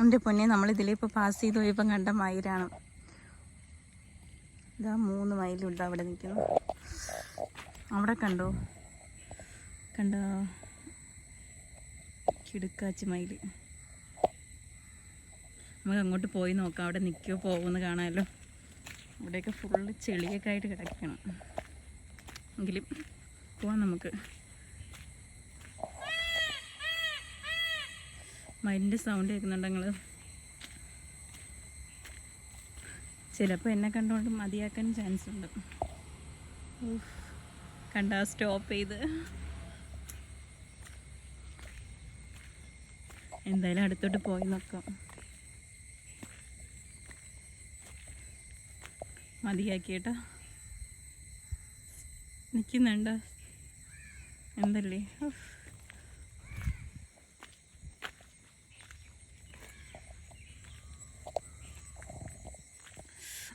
എന്റെ പൊന്നെ നമ്മൾ ഇതിലിപ്പോൾ പാസ് ചെയ്ത് പോയപ്പം കണ്ട മയിലാണ്. ഇതാ മൂന്ന് മയിലുണ്ട് അവിടെ നിൽക്കുന്നു. അവിടെ കണ്ടോ? കണ്ടോ? കിടുക്കാച്ചി മയിൽ നമുക്ക് അങ്ങോട്ട് പോയി നോക്കാം. അവിടെ നിൽക്കുമോ പോകുമെന്ന് കാണാമല്ലോ. ഇവിടെയൊക്കെ ഫുള്ള് ചെളിയൊക്കെ ആയിട്ട് കിടക്കണം. എങ്കിലും പോവാം നമുക്ക്. മയിലിന്റെ സൗണ്ട് കേൾക്കുന്നുണ്ട് നിങ്ങൾ ചിലപ്പോൾ എന്നെ കണ്ടുകൊണ്ട് മതിയാക്കാൻ ചാൻസ് ഉണ്ട്. കണ്ട സ്റ്റോപ്പ് ചെയ്ത്. എന്തായാലും അടുത്തോട്ട് പോയി നോക്കാം. മതിയാക്കിയേട്ടാ. നിൽക്കുന്നുണ്ട് എന്തല്ലേ?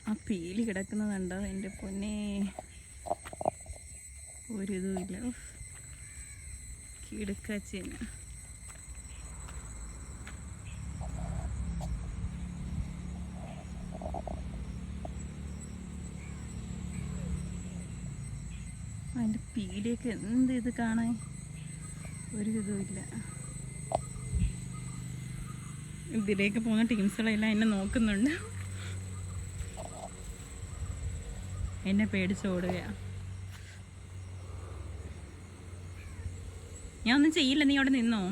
ആ പീലി കിടക്കുന്നതുണ്ടോ എന്റെ പൊന്നെ. ഒരിതുമില്ല ഉഫ്. കിടുക്കാച്ചേന്. അതിന്റെ പീലിയൊക്കെ എന്ത് ഇത് കാണാൻ? ഒരു ഇതുമില്ല ഇതിലേക്ക് പോകുന്ന ടീംസുകളെല്ലാം എന്നെ നോക്കുന്നുണ്ട്. എന്നെ പേടിച്ചോടുകയാണ് ഞാൻ ഒന്നും ചെയ്യില്ല. നീ അവിടെ നിന്നോ?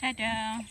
大家